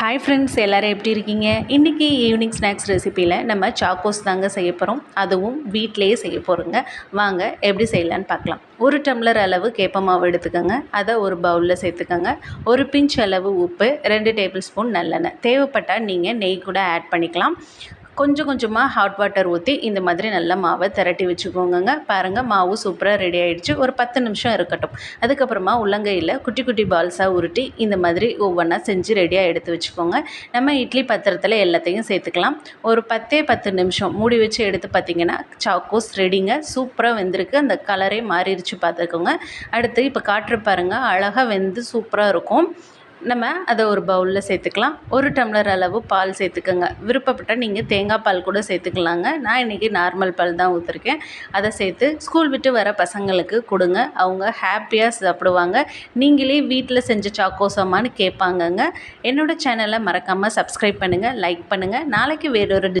Hi friends எல்லோரும் எப்படி இருக்கீங்க? இன்றைக்கி ஈவினிங் ஸ்நாக்ஸ் ரெசிப்பியில் நம்ம சாக்கோஸ் தாங்க செய்ய போகிறோம் அதுவும் வீட்டிலேயே செய்ய போகிறோங்க வாங்க எப்படி செய்யலான்னு பார்க்கலாம். ஒரு டம்ளர் அளவு கேப்ப மாவு எடுத்துக்கோங்க. அதை ஒரு பவுலில் சேர்த்துக்கோங்க. ஒரு பிஞ்ச் அளவு உப்பு ரெண்டு டேபிள் ஸ்பூன் நல்லெண்ணெய். தேவைப்பட்டால் நீங்கள் நெய் கூட ஆட் பண்ணிக்கலாம். கொஞ்சம் கொஞ்சமாக ஹாட் வாட்டர் ஊற்றி இந்த மாதிரி நல்லா மாவை திரட்டி வச்சுக்கோங்க பாருங்கள் மாவு சூப்பராக ரெடி ஆகிடுச்சு ஒரு பத்து நிமிஷம் இருக்கட்டும். அதுக்கப்புறமா உள்ளங்கையில் குட்டி குட்டி பால்ஸாக உருட்டி இந்த மாதிரி ஒவ்வொன்றா செஞ்சு ரெடியாக எடுத்து வச்சுக்கோங்க. நம்ம இட்லி பத்திரத்தில் எல்லாத்தையும் சேர்த்துக்கலாம். ஒரு பத்தே பத்து நிமிஷம் மூடி வச்சு எடுத்து பார்த்திங்கன்னா சாக்கோஸ் ரெடிங்க சூப்பராக வெந்திருக்கு. அந்த கலரே மாறிடுச்சு பார்த்துக்கோங்க அடுத்து இப்போ காற்று பாருங்கள் அழகாக வெந்து சூப்பராக இருக்கும். நம்ம அதை ஒரு பவுலில் சேர்த்துக்கலாம். ஒரு டம்ளர் அளவு பால் சேர்த்துக்கோங்க. விருப்பப்பட்டால் நீங்கள் தேங்காய் பால் கூட சேர்த்துக்கலாங்க. நான் இன்றைக்கி நார்மல் பால் தான் ஊற்றிருக்கேன் அதை சேர்த்து ஸ்கூல் விட்டு வர பசங்களுக்கு கொடுங்க. அவங்க ஹாப்பியாக சாப்பிடுவாங்க. நீங்களே வீட்டில் செஞ்ச சாக்கோசமானு கேட்பாங்கங்க. என்னோடய சேனலை மறக்காமல் சப்ஸ்கிரைப் பண்ணுங்கள் லைக் பண்ணுங்கள் நாளைக்கு வேறொரு